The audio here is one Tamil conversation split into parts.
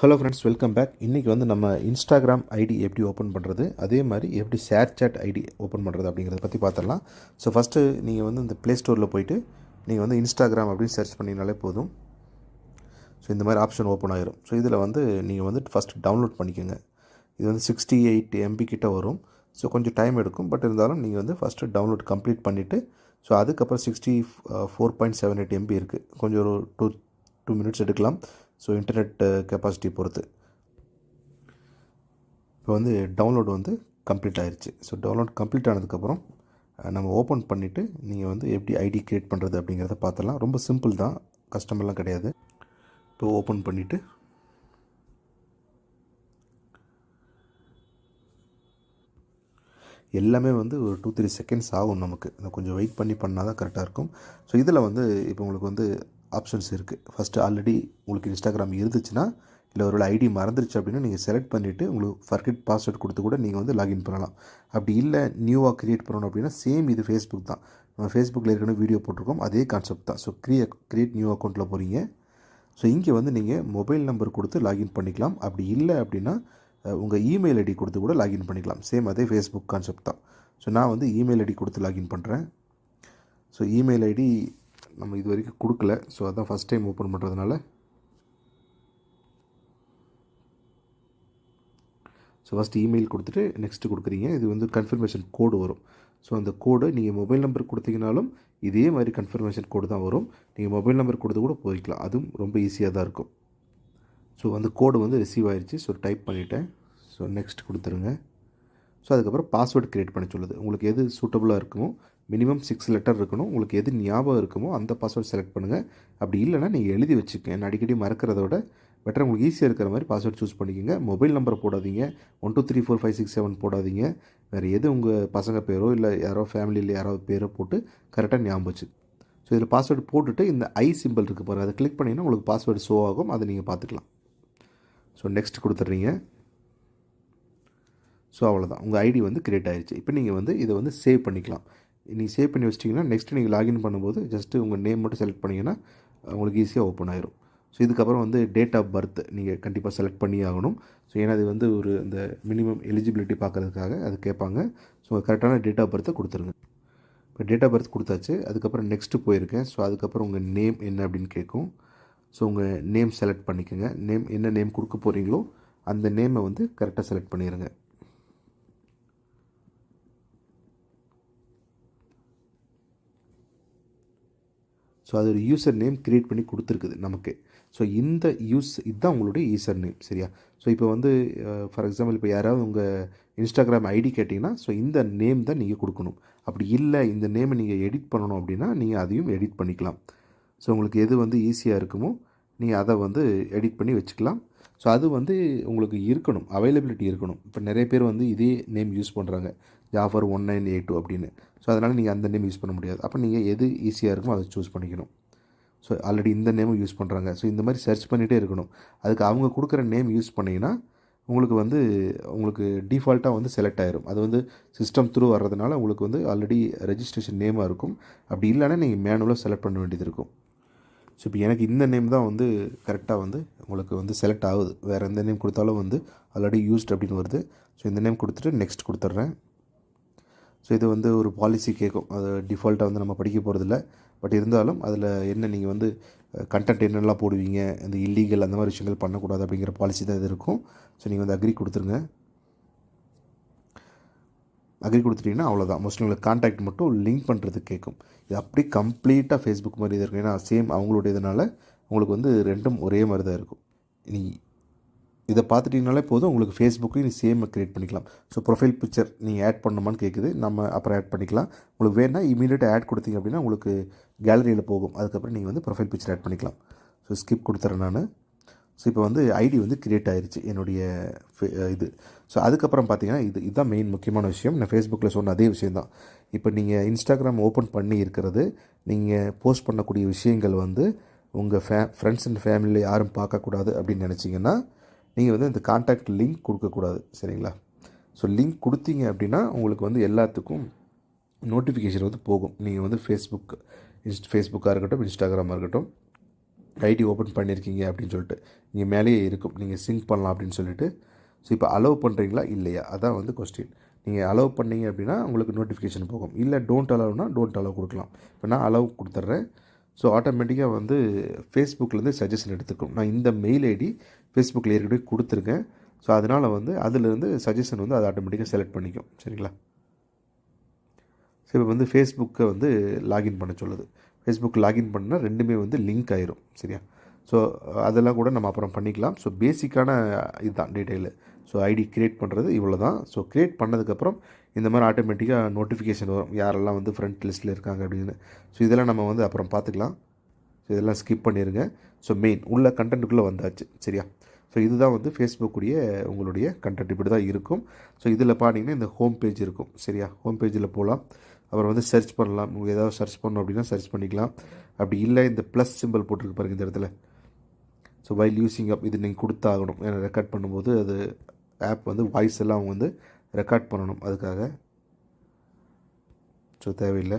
ஹலோ ஃப்ரெண்ட்ஸ் வெல்கம் பேக் இன்றைக்கி வந்து நம்ம இன்ஸ்டாகிராம் ஐடி எப்படி ஓப்பன் பண்ணுறது அதே மாதிரி எப்படி ஷேர் சேட் ஐடி ஓப்பன் பண்ணுறது அப்படிங்கிறத பற்றி பார்த்துடலாம் ஸோ ஃபஸ்ட்டு நீங்கள் வந்து இந்த ப்ளே ஸ்டோரில் போயிட்டு நீங்கள் வந்து இன்ஸ்டாகிராம் அப்படின்னு சர்ச் பண்ணினாலே போதும். ஸோ இந்த மாதிரி ஆப்ஷன் ஓப்பன் ஆகிரும் ஸோ இதில் வந்து நீங்கள் வந்து ஃபஸ்ட்டு டவுன்லோட் பண்ணிக்கோங்க. இது வந்து சிக்ஸ்டி எயிட் எம்பி கிட்ட வரும். ஸோ கொஞ்சம் டைம் எடுக்கும். பட் இருந்தாலும் நீங்கள் வந்து ஃபஸ்ட்டு டவுன்லோட் கம்ப்ளீட் பண்ணிவிட்டு ஸோ அதுக்கப்புறம் sixty four point seven eight MB இருக்குது கொஞ்சம் ஒரு டூ டூ மினிட்ஸ் எடுக்கலாம். ஸோ இன்டர்நெட் கெப்பாசிட்டி பொறுத்து. இப்போ வந்து டவுன்லோட் வந்து கம்ப்ளீட் ஆயிருச்சு. ஸோ டவுன்லோட் கம்ப்ளீட் ஆனதுக்கப்புறம் நம்ம ஓப்பன் பண்ணிவிட்டு நீங்கள் வந்து எப்படி ஐடி க்ரியேட் பண்ணுறது அப்படிங்கிறத பார்த்துடலாம். ரொம்ப சிம்பிள் தான். கஷ்டமெல்லாம் கிடையாது. இப்போ ஓப்பன் பண்ணிவிட்டு எல்லாமே வந்து ஒரு டூ த்ரீ செகண்ட்ஸ் ஆகும் நமக்கு. கொஞ்சம் வெயிட் பண்ணி பண்ணால் தான் கரெக்டாக இருக்கும். ஸோ இதில் வந்து இப்போ உங்களுக்கு வந்து ஆப்ஷன்ஸ் இருக்குது ஃபஸ்ட்டு ஆல்ரெடி உங்களுக்கு இன்ஸ்டாகிராம் இருந்துச்சுன்னா இல்லை ஒரு ஐடி மறந்துருச்சு அப்படின்னா நீங்கள் செலக்ட் பண்ணிவிட்டு உங்களுக்கு ஃபர்கெட் பாஸ்வேர்ட் கொடுத்து கூட நீங்கள் வந்து லாகின் பண்ணலாம். அப்படி இல்லை நியூவாக க்ரியேட் பண்ணணும் அப்படின்னா சேம் இது ஃபேஸ்புக் தான். நம்ம ஃபேஸ்புக்கில் ஏற்கனவே வீடியோ போட்டிருக்கோம். அதே கான்செப்ட் தான். ஸோ க்ரியே க்ரியேட் நியூ அக்கௌண்ட்டில் போகிறீங்க ஸோ இங்கே வந்து நீங்கள் மொபைல் நம்பர் கொடுத்து லாகின் பண்ணிக்கலாம். அப்படி இல்லை அப்படின்னா உங்கள் இமெயில் ஐடி கொடுத்து கூட லாகின் பண்ணிக்கலாம். சேம் அதே ஃபேஸ்புக் கான்செப்ட் தான். ஸோ நான் வந்து இமெயில் ஐடி கொடுத்து லாகின் பண்ணுறேன் ஸோ இமெயில் ஐடி நம்ம இது வரைக்கும் கொடுக்கல. ஸோ அதான் ஃபஸ்ட் டைம் ஓப்பன் பண்ணுறதுனால ஸோ ஃபஸ்ட் இமெயில் கொடுத்துட்டு நெக்ஸ்ட்டு கொடுக்குறீங்க. இது வந்து கன்ஃபர்மேஷன் கோடு வரும். ஸோ அந்த கோடு நீங்கள் மொபைல் நம்பர் கொடுத்தீங்கனாலும் இதே மாதிரி கன்ஃபர்மேஷன் கோடு தான் வரும். நீங்கள் மொபைல் நம்பர் கொடுத்து கூட போய்க்கலாம். அதுவும் ரொம்ப ஈஸியாக தான் இருக்கும். ஸோ அந்த கோடு வந்து ரிசீவ் ஆயிருச்சு. ஸோ டைப் பண்ணிவிட்டேன் ஸோ நெக்ஸ்ட் கொடுத்துருங்க. ஸோ அதுக்கப்புறம் பாஸ்வேர்டு க்ரியேட் பண்ண சொல்லுது. உங்களுக்கு எது சூட்டபுளாக இருக்குமோ மினிமம் சிக்ஸ் லெட்டர் இருக்கணும். உங்களுக்கு எது ஞாபகம் இருக்குமோ அந்த பாஸ்வேர்டு செலக்ட் பண்ணுங்கள் அப்படி இல்லைன்னா நீங்கள் எழுதி வச்சுக்கங்க. அடிக்கடி மறக்கிறத விட பெட்டர் உங்களுக்கு ஈஸியாக இருக்கிற மாதிரி பாஸ்வேர்டு சூஸ் பண்ணிக்கோங்க. மொபைல் நம்பர் போடாதீங்க. One two three four five six seven போடாதீங்க. வேறு எது உங்கள் பசங்க பேரோ இல்லை யாரோ ஃபேமிலியில் யாரோ பேரோ போட்டு கரெக்டாக ஞாபகம் வச்சு ஸோ இதில் பாஸ்வேர்டு போட்டுட்டு இந்த ஐ சிம்பிள் இருக்குது பாருங்கள் அதை கிளிக் பண்ணிங்கன்னா உங்களுக்கு பாஸ்வேர்டு ஷோ ஆகும். அதை நீங்கள் பார்த்துக்கலாம். So next கொடுத்துட்றீங்க. ஸோ அவ்வளோதான் உங்கள் ஐடி வந்து க்ரியேட் ஆகிடுச்சு இப்போ நீங்கள் வந்து இதை வந்து சேவ் பண்ணிக்கலாம். நீங்கள் சேவ் பண்ணி வச்சிட்டிங்கன்னா நெக்ஸ்ட் நீங்கள் லாகின் பண்ணும்போது ஜஸ்ட்டு உங்கள் நேம் மட்டும் செலக்ட் பண்ணிங்கன்னா உங்களுக்கு ஈஸியாக ஓப்பன் ஆயிரும். ஸோ இதுக்கப்புறம் வந்து டேட் ஆஃப் பர்த் நீங்கள் கண்டிப்பாக செலக்ட் பண்ணி ஆகணும். ஸோ ஏன்னா அது வந்து ஒரு இந்த மினிமம் எலிஜிபிலிட்டி பார்க்குறதுக்காக அது கேட்பாங்க. ஸோ கரெக்டான டேட் ஆஃப் பர்த்தை கொடுத்துருங்க. இப்போ டேட் ஆஃப் பர்த் கொடுத்தாச்சு. அதுக்கப்புறம் நெக்ஸ்ட்டு போயிருக்கேன். ஸோ அதுக்கப்புறம் உங்கள் நேம் என்ன அப்படின்னு கேட்கும். ஸோ உங்கள் நேம் செலக்ட் பண்ணிக்கோங்க. நேம் என்ன நேம் கொடுக்க போகிறீங்களோ அந்த நேமை வந்து கரெக்டாக செலக்ட் பண்ணிடுங்க ஸோ அது ஒரு யூசர் நேம் க்ரியேட் பண்ணி கொடுத்துருக்குது நமக்கு. ஸோ இந்த யூஸ் இதுதான் உங்களுடைய யூசர் நேம் சரியா? ஸோ இப்போ வந்து ஃபார் எக்ஸாம்பிள் இப்போ யாராவது உங்கள் இன்ஸ்டாகிராம் ஐடி கேட்டிங்கன்னா ஸோ இந்த நேம் தான் நீங்கள் கொடுக்கணும். அப்படி இல்லை இந்த நேமை நீங்கள் எடிட் பண்ணணும் அப்படின்னா நீங்கள் அதையும் எடிட் பண்ணிக்கலாம். ஸோ உங்களுக்கு எது வந்து ஈஸியாக இருக்குமோ நீங்கள் அதை வந்து எடிட் பண்ணி வச்சுக்கலாம். ஸோ அது வந்து உங்களுக்கு இருக்கணும் அவைலபிலிட்டி இருக்கணும். இப்போ நிறைய பேர் வந்து இதே நேம் யூஸ் பண்ணுறாங்க Jafar one nine eight two அப்படின்னு. ஸோ அதனால் நீங்கள் அந்த நேம் யூஸ் பண்ண முடியாது. அப்போ நீங்கள் எது ஈஸியாக இருக்குமோ அதை சூஸ் பண்ணிக்கணும். ஸோ ஆல்ரெடி இந்த நேமும் யூஸ் பண்ணுறாங்க ஸோ இந்த மாதிரி சர்ச் பண்ணிகிட்டே இருக்கணும். அதுக்கு அவங்க கொடுக்குற நேம் யூஸ் பண்ணிங்கன்னா உங்களுக்கு வந்து உங்களுக்கு டிஃபால்ட்டாக வந்து செலக்ட் ஆயிரும். அது வந்து சிஸ்டம் த்ரூ வர்றதுனால உங்களுக்கு வந்து ஆல்ரெடி ரெஜிஸ்ட்ரேஷன் நேமாக இருக்கும். அப்படி இல்லைன்னா நீங்கள் மேனுவலாக செலக்ட் பண்ண வேண்டியது இருக்கும். ஸோ இப்போ எனக்கு இந்த நேம் தான் வந்து கரெக்டாக வந்து உங்களுக்கு வந்து செலக்ட் ஆகுது. வேறு எந்த நேம் கொடுத்தாலும் வந்து ஆல்ரெடி யூஸ்ட் அப்படின்னு வருது. ஸோ இந்த நேம் கொடுத்துட்டு நெக்ஸ்ட் கொடுத்துட்றேன். ஸோ இது வந்து ஒரு பாலிசி கேட்கும் அது டிஃபால்ட்டாக வந்து நம்ம படிக்க போகிறதில்ல பட் இருந்தாலும் அதில் என்ன நீங்கள் வந்து கண்டென்ட் என்னெல்லாம் போடுவீங்க? இந்த இல்லீகல் அந்த மாதிரி விஷயங்கள் பண்ணக்கூடாது அப்படிங்கிற பாலிசி தான் இது இருக்கும். ஸோ நீங்கள் வந்து அக்ரி கொடுத்துருங்க. அக்ரி கொடுத்துட்டிங்கன்னா அவ்வளோதான் மோஸ்ட்லி உங்களுக்கு காண்டாக்ட் மட்டும் லிங்க் பண்ணுறது கேட்கும் இது அப்படி கம்ப்ளீட்டாக ஃபேஸ்புக் மாதிரி தான் இருக்கும். ஏன்னா சேம் அவங்களுடைய இதனால் உங்களுக்கு வந்து ரெண்டும் ஒரே மாதிரி தான் இருக்கும். நீ இதை பார்த்துட்டிங்கனாலே போதும் உங்களுக்கு ஃபேஸ்புக்கையும் நீ சேம் க்ரியேட் பண்ணிக்கலாம். ஸோ ப்ரொஃபைல் பிக்சர் நீங்கள் ஆட் பண்ணணுமான்னு கேட்குது நம்ம அப்புறம் ஆட் பண்ணிக்கலாம். உங்களுக்கு வேணால் இமீடியட்டாக ஆட் கொடுத்தீங்க அப்படின்னா உங்களுக்கு கேலரியில் போகும். அதுக்கப்புறம் நீங்கள் வந்து ப்ரொஃபைல் பிக்சர் ஆட் பண்ணிக்கலாம். ஸோ ஸ்கிப் கொடுத்துறேன் நான். ஸோ இப்போ வந்து ஐடி வந்து க்ரியேட் ஆகிருச்சு என்னுடைய இது. ஸோ அதுக்கப்புறம் பார்த்தீங்கன்னா இது இதுதான் மெயின் முக்கியமான விஷயம். நான் ஃபேஸ்புக்கில் சொன்ன அதே விஷயந்தான் இப்போ நீங்கள் இன்ஸ்டாகிராம் ஓப்பன் பண்ணி இருக்கிறது நீங்கள் போஸ்ட் பண்ணக்கூடிய விஷயங்கள் வந்து உங்கள் ஃபே ஃப்ரெண்ட்ஸ் அண்ட் ஃபேமிலியில் யாரும் பார்க்கக்கூடாது அப்படின்னு நினச்சிங்கன்னா நீங்கள் வந்து இந்த காண்டாக்ட் லிங்க் கொடுக்கக்கூடாது சரிங்களா? ஸோ லிங்க் கொடுத்தீங்க அப்படின்னா உங்களுக்கு வந்து எல்லாத்துக்கும் நோட்டிஃபிகேஷன் வந்து போகும். நீங்கள் வந்து ஃபேஸ்புக் இன்ஸ்ட் ஃபேஸ்புக்காக இருக்கட்டும் இன்ஸ்டாகிராமாக இருக்கட்டும். ஐடி ஓப்பன் பண்ணியிருக்கீங்க அப்படின்னு சொல்லிட்டு இங்கே மேலேயே இருக்கும். நீங்கள் சிங்க் பண்ணலாம் அப்படின்னு சொல்லிட்டு. ஸோ இப்போ அலோவ் பண்ணுறீங்களா இல்லையா? அதான் வந்து கொஸ்டின் நீங்கள் அலோவ் பண்ணீங்க அப்படின்னா உங்களுக்கு நோட்டிஃபிகேஷன் போகும். இல்லை டோன்ட் அலோவ்னா டோன்ட் அலோவ் கொடுக்கலாம். இப்போ நான் அலோவ் கொடுத்துட்றேன். ஸோ ஆட்டோமேட்டிக்காக வந்து ஃபேஸ்புக்லேருந்து சஜஷன் எடுத்துக்கும். நான் இந்த மெயில் ஐடி ஃபேஸ்புக்கில் ஏற்கனவே கொடுத்துருக்கேன். ஸோ அதனால் வந்து அதுலேருந்து சஜஷன் வந்து அது ஆட்டோமேட்டிக்காக செலக்ட் பண்ணிக்கும். சரிங்களா? ஸோ இப்போ வந்து ஃபேஸ்புக்கை வந்து லாகின் பண்ண சொல்லுது. ஃபேஸ்புக் லாகின் பண்ணால் ரெண்டுமே வந்து லிங்க் ஆயிரும் சரியா? ஸோ அதெல்லாம் கூட நம்ம அப்புறம் பண்ணிக்கலாம். ஸோ பேசிக்கான இதுதான் டீட்டெயிலு ஸோ ஐடி க்ரியேட் பண்ணுறது இவ்வளோ தான் ஸோ க்ரியேட் பண்ணதுக்கப்புறம் இந்த மாதிரி ஆட்டோமேட்டிக்காக நோட்டிஃபிகேஷன் வரும். யாரெல்லாம் வந்து ஃப்ரண்ட் லிஸ்ட்டில் இருக்காங்க அப்படின்னு. ஸோ இதெல்லாம் நம்ம வந்து அப்புறம் பார்த்துக்கலாம். ஸோ இதெல்லாம் ஸ்கிப் பண்ணிடுங்க ஸோ மெயின் உள்ள கண்டென்ட்டுக்குள்ளே வந்தாச்சு சரியா? ஸோ இதுதான் வந்து ஃபேஸ்புக்குடைய உங்களுடைய கண்டென்ட் இப்படி தான் இருக்கும். ஸோ இதில் பார்த்தீங்கன்னா இந்த ஹோம் பேஜ் இருக்கும் சரியா? ஹோம் பேஜில் போகலாம் அப்புறம் வந்து சர்ச் பண்ணலாம். உங்களுக்கு ஏதாவது சர்ச் பண்ணணும் அப்படின்னா சர்ச் பண்ணிக்கலாம். அப்படி இல்லை இந்த ப்ளஸ் சிம்பிள் போட்டிருக்கு பாருங்கள் இந்த இடத்துல. ஸோ வைல் யூஸிங் அப் இது நீங்கள் கொடுத்தாகணும். ஏன்னா ரெக்கார்ட் பண்ணும்போது அது ஆப் வந்து வாய்ஸ் எல்லாம் அவங்க வந்து ரெக்கார்ட் பண்ணணும். அதுக்காக. ஸோ தேவையில்லை.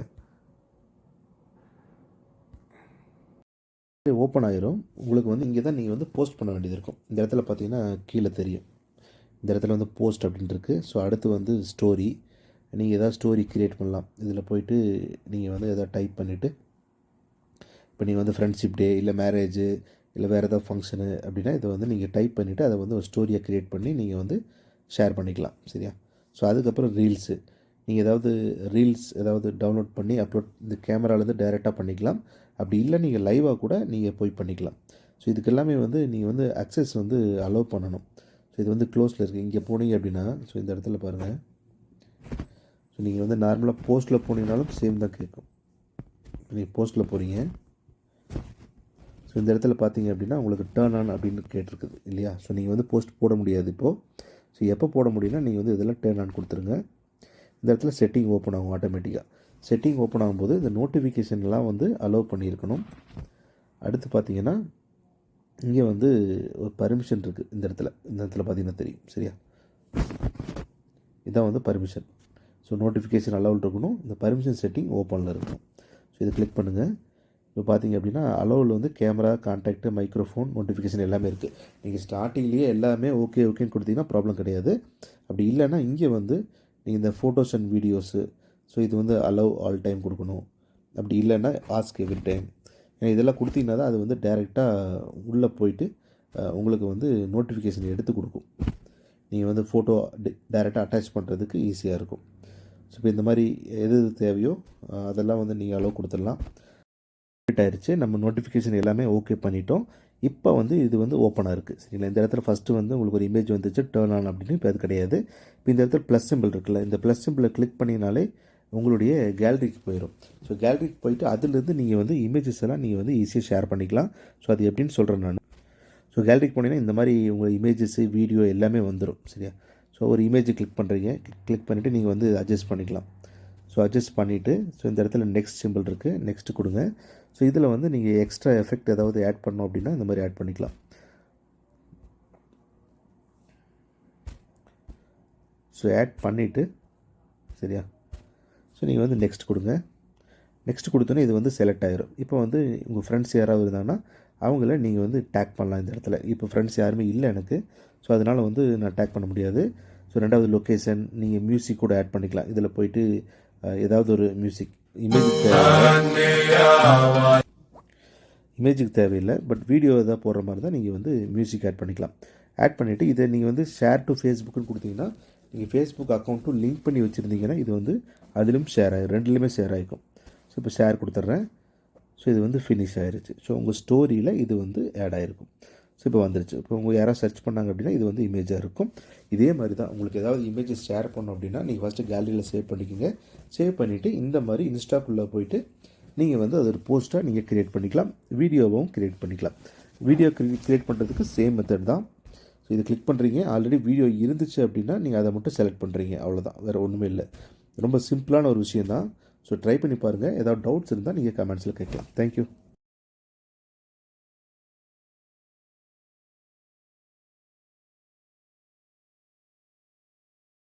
ஓப்பன் ஆகிரும் உங்களுக்கு வந்து இங்கே தான் நீங்கள் வந்து போஸ்ட் பண்ண வேண்டியது இருக்கும். இந்த இடத்துல பார்த்தீங்கன்னா கீழே தெரியும். இந்த இடத்துல வந்து போஸ்ட் அப்படின்னு இருக்குது ஸோ அடுத்து வந்து ஸ்டோரி நீங்கள் எதாவது ஸ்டோரி க்ரியேட் பண்ணலாம். இதில் போயிட்டு நீங்கள் வந்து எதாவது டைப் பண்ணிவிட்டு இப்போ நீங்கள் வந்து ஃப்ரெண்ட்ஷிப் டே இல்லை மேரேஜு இல்லை வேறு ஏதாவது ஃபங்க்ஷனு அப்படின்னா இதை வந்து நீங்கள் டைப் பண்ணிவிட்டு அதை வந்து ஒரு ஸ்டோரியை க்ரியேட் பண்ணி நீங்கள் வந்து ஷேர் பண்ணிக்கலாம். சரியா? ஸோ அதுக்கப்புறம் ரீல்ஸு நீங்கள் ஏதாவது ரீல்ஸ் ஏதாவது டவுன்லோட் பண்ணி அப்லோட் இந்த கேமராலேருந்து டைரெக்டாக பண்ணிக்கலாம். அப்படி இல்லை நீங்கள் லைவாக கூட நீங்கள் போய் பண்ணிக்கலாம். ஸோ இதுக்கு எல்லாமே வந்து நீங்கள் வந்து அக்சஸ் வந்து அலோவ் பண்ணணும். ஸோ இது வந்து க்ளோஸில் இருக்குது இங்கே போனீங்க அப்படின்னா ஸோ இந்த இடத்துல பாருங்கள் ஸோ நீங்கள் வந்து நார்மலாக போஸ்ட்டில் போனீங்கனாலும் சேம் தான் கேட்கும். நீங்கள் போஸ்ட்டில் போகிறீங்க ஸோ இந்த இடத்துல பார்த்தீங்க அப்படின்னா உங்களுக்கு டேர்ன் ஆன் அப்படின்னு கேட்டிருக்குது இல்லையா? ஸோ நீங்கள் வந்து போஸ்ட் போட முடியாது இப்போது ஸோ எப்போ போட முடியும்னா நீங்கள் வந்து இதெல்லாம் டேர்ன் ஆன் கொடுத்துருங்க. இந்த இடத்துல செட்டிங் ஓப்பன் ஆகும் ஆட்டோமேட்டிக்காக செட்டிங் ஓப்பன் ஆகும்போது இந்த நோட்டிஃபிகேஷன்லாம் வந்து அலோவ் பண்ணியிருக்கணும். அடுத்து பார்த்தீங்கன்னா இங்கே வந்து ஒரு பர்மிஷன் இருக்குது இந்த இடத்துல. இந்த இடத்துல பார்த்தீங்கன்னா தெரியும் சரியா? இதான் வந்து பர்மிஷன் ஸோ நோட்டிஃபிகேஷன் அலௌவில் இருக்கணும். இந்த பர்மிஷன் செட்டிங் ஓப்பனில் இருக்கணும். ஸோ இதை கிளிக் பண்ணுங்கள் இப்போ பார்த்தீங்க அப்படின்னா அலோவில் வந்து கேமரா கான்டாக்ட் மைக்ரோஃபோன் நோட்டிஃபிகேஷன் எல்லாமே இருக்குது நீங்கள் ஸ்டார்டிங்லேயே எல்லாமே ஓகே ஓகேன்னு கொடுத்தீங்கன்னா ப்ராப்ளம் கிடையாது. அப்படி இல்லைன்னா இங்கே வந்து நீங்கள் இந்த ஃபோட்டோஸ் அண்ட் வீடியோஸு ஸோ இது வந்து அலோவ் ஆல் டைம் கொடுக்கணும். அப்படி இல்லைன்னா ஆஸ்க் எவ்ரி டைம் ஏன்னா இதெல்லாம் கொடுத்தீங்கன்னா தான் அது வந்து டைரெக்டாக உள்ளே போயிட்டு உங்களுக்கு வந்து நோட்டிஃபிகேஷன் எடுத்து கொடுக்கும். நீங்கள் வந்து ஃபோட்டோ டைரெக்டாக அட்டாச் பண்ணுறதுக்கு ஈஸியாக இருக்கும். ஸோ இப்போ இந்த மாதிரி எது எது தேவையோ அதெல்லாம் வந்து நீங்கள் அலோவ் கொடுத்துடலாம். கம்ப்ளீட் ஆயிருச்சு. நம்ம நோட்டிஃபிகேஷன் எல்லாமே ஓகே பண்ணிட்டோம். இப்போ வந்து இது வந்து ஓப்பனாக இருக்குது சரிங்களா? இந்த இடத்துல ஃபஸ்ட்டு வந்து உங்களுக்கு ஒரு இமேஜ் வந்துச்சு டேர்ன் ஆன் அப்படின்னு. இப்போ அது கிடையாது. இப்போ இந்த இடத்துல ப்ளஸ் சிம்பிள் இருக்குல்ல இந்த ப்ளஸ் சிம்பிளை கிளிக் பண்ணினாலே உங்களுடைய கேலரிக்கு போயிடும் ஸோ கேலரிக்கு போயிட்டு அதுலேருந்து நீங்கள் வந்து இமேஜஸ் எல்லாம் நீங்கள் வந்து ஈஸியாக ஷேர் பண்ணிக்கலாம். ஸோ அது எப்படின்னு சொல்கிறேன் நான். ஸோ கேலரிக்கு போனீங்கன்னா இந்த மாதிரி உங்கள் இமேஜஸ்ஸு வீடியோ எல்லாமே வந்துடும் சரியா? ஸோ ஒரு இமேஜை கிளிக் பண்ணுறீங்க கிளிக் பண்ணிவிட்டு நீங்கள் வந்து அட்ஜஸ்ட் பண்ணிக்கலாம். ஸோ அட்ஜஸ்ட் பண்ணிவிட்டு ஸோ இந்த இடத்துல நெக்ஸ்ட் சிம்பிள் இருக்குது நெக்ஸ்ட் கொடுங்க. ஸோ இதில் வந்து நீங்கள் எக்ஸ்ட்ரா எஃபெக்ட் ஏதாவது ஆட் பண்ணோம் அப்படின்னா இந்த மாதிரி ஆட் பண்ணிக்கலாம். ஸோ ஆட் பண்ணிவிட்டு சரியா? ஸோ நீங்கள் வந்து நெக்ஸ்ட் கொடுங்க. நெக்ஸ்ட் கொடுத்தோன்னே இது வந்து செலக்ட் ஆகிரும் இப்போ வந்து உங்கள் ஃப்ரெண்ட்ஸ் யாராவது இருந்தாங்கன்னா அவங்கள நீங்கள் வந்து டேக் பண்ணலாம் இந்த இடத்துல. இப்போ ஃப்ரெண்ட்ஸ் யாருமே இல்லை எனக்கு. ஸோ அதனால் வந்து நான் டேக் பண்ண முடியாது. ஸோ ரெண்டாவது லொக்கேஷன் நீங்கள் மியூசிக் கூட ஆட் பண்ணிக்கலாம். இதில் போயிட்டு ஏதாவது ஒரு மியூசிக் இமேஜுக்கு இமேஜுக்கு தேவையில்லை. பட் வீடியோ எதாவது போடுற மாதிரி தான் நீங்கள் வந்து மியூசிக் ஆட் பண்ணிக்கலாம். ஆட் பண்ணிவிட்டு இதை நீங்கள் வந்து ஷேர் டு ஃபேஸ்புக்குன்னு கொடுத்தீங்கன்னா நீங்கள் ஃபேஸ்புக் அக்கௌண்ட்டும் லிங்க் பண்ணி வச்சுருந்தீங்கன்னா இது வந்து அதிலும் ஷேர் ஆகிடும் ரெண்டுலேயுமே ஷேர் ஆகிக்கும் ஸோ இப்போ ஷேர் கொடுத்துட்றேன் ஸோ இது வந்து ஃபினிஷ் ஆகிருச்சு ஸோ உங்கள் ஸ்டோரியில் இது வந்து ஆட் ஆகிருக்கும் ஸோ இப்போ வந்துருச்சு. இப்போ உங்கள் யாராவது சர்ச் பண்ணாங்க அப்படின்னா இது வந்து இமேஜாக இருக்கும். இதே மாதிரி தான் உங்களுக்கு ஏதாவது இமேஜஸ் ஷேர் பண்ணோம் அப்படின்னா நீங்கள் ஃபஸ்ட்டு கேலரியில் சேவ் பண்ணிக்கோங்க. சேவ் பண்ணிவிட்டு இந்த மாதிரி இன்ஸ்டாக்குள்ளே போயிட்டு நீங்கள் வந்து அது ஒரு போஸ்ட்டாக நீங்கள் க்ரியேட் பண்ணிக்கலாம். வீடியோவும் க்ரியேட் பண்ணிக்கலாம். வீடியோ க்ரியேட் பண்ணுறதுக்கு சேம் மெத்தட் தான். ஸோ இது கிளிக் பண்ணுறீங்க ஆல்ரெடி வீடியோ இருந்துச்சு அப்படின்னா நீங்கள் அதை மட்டும் செலக்ட் பண்ணுறீங்க அவ்வளோதான் வேறு ஒன்றுமே இல்லை. ரொம்ப சிம்பிளான ஒரு விஷயம் தான் ஸோ ட்ரை பண்ணி பாருங்கள் ஏதாவது டவுட்ஸ் இருந்தால் நீங்கள் கமெண்ட்ஸில் கேட்கலாம். தேங்க்யூ